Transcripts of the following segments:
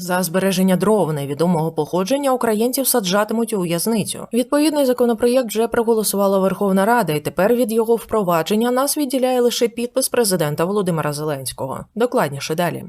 За збереження дров невідомого походження українців саджатимуть у в'язницю. Відповідний законопроєкт вже проголосувала Верховна Рада, і тепер від його впровадження нас відділяє лише підпис президента Володимира Зеленського. Докладніше далі.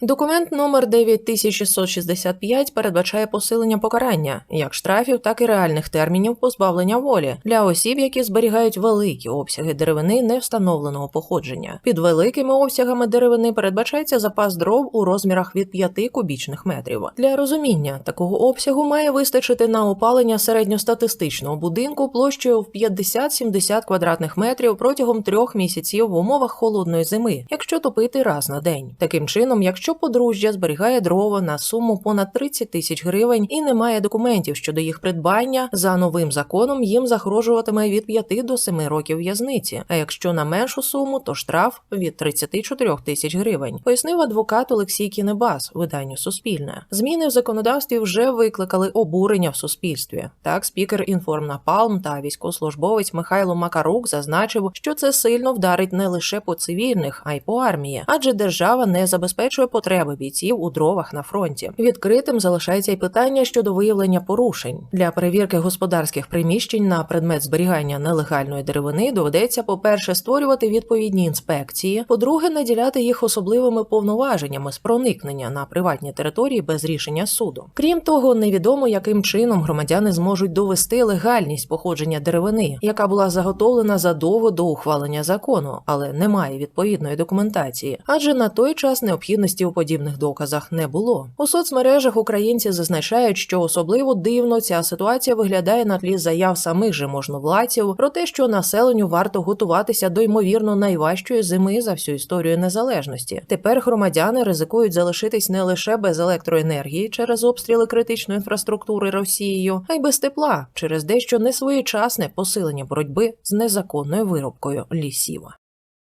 Документ номер 9665 передбачає посилення покарання як штрафів, так і реальних термінів позбавлення волі для осіб, які зберігають великі обсяги деревини невстановленого походження. Під великими обсягами деревини передбачається запас дров у розмірах від 5 кубічних метрів. Для розуміння такого обсягу має вистачити на опалення середньостатистичного будинку площею в 50-70 квадратних метрів протягом трьох місяців в умовах холодної зими, якщо топити раз на день. Таким чином, якщо подружжя зберігає дрова на суму понад 30 тисяч гривень і не має документів щодо їх придбання, за новим законом їм загрожуватиме від 5 до 7 років в'язниці. А якщо на меншу суму, то штраф від 34 тисяч гривень, пояснив адвокат Олексій Кінебас, виданню Суспільне. Зміни в законодавстві вже викликали обурення в суспільстві. Так, спікер Інформнапалм та військовослужбовець Михайло Макарук зазначив, що це сильно вдарить не лише по цивільних, а й по армії, адже держава не забезпечує потреби бійців у дровах на фронті. Відкритим залишається й питання щодо виявлення порушень для перевірки господарських приміщень на предмет зберігання нелегальної деревини. Доведеться, по-перше, створювати відповідні інспекції, по-друге, наділяти їх особливими повноваженнями з проникнення на приватні території без рішення суду. Крім того, невідомо яким чином громадяни зможуть довести легальність походження деревини, яка була заготовлена задовго до ухвалення закону, але немає відповідної документації, адже на той час необхідності у подібних доказах не було. У соцмережах українці зазначають, що особливо дивно ця ситуація виглядає на тлі заяв самих же можновладців про те, що населенню варто готуватися до ймовірно найважчої зими за всю історію незалежності. Тепер громадяни ризикують залишитись не лише без електроенергії через обстріли критичної інфраструктури Росією, а й без тепла через дещо несвоєчасне посилення боротьби з незаконною вирубкою лісів.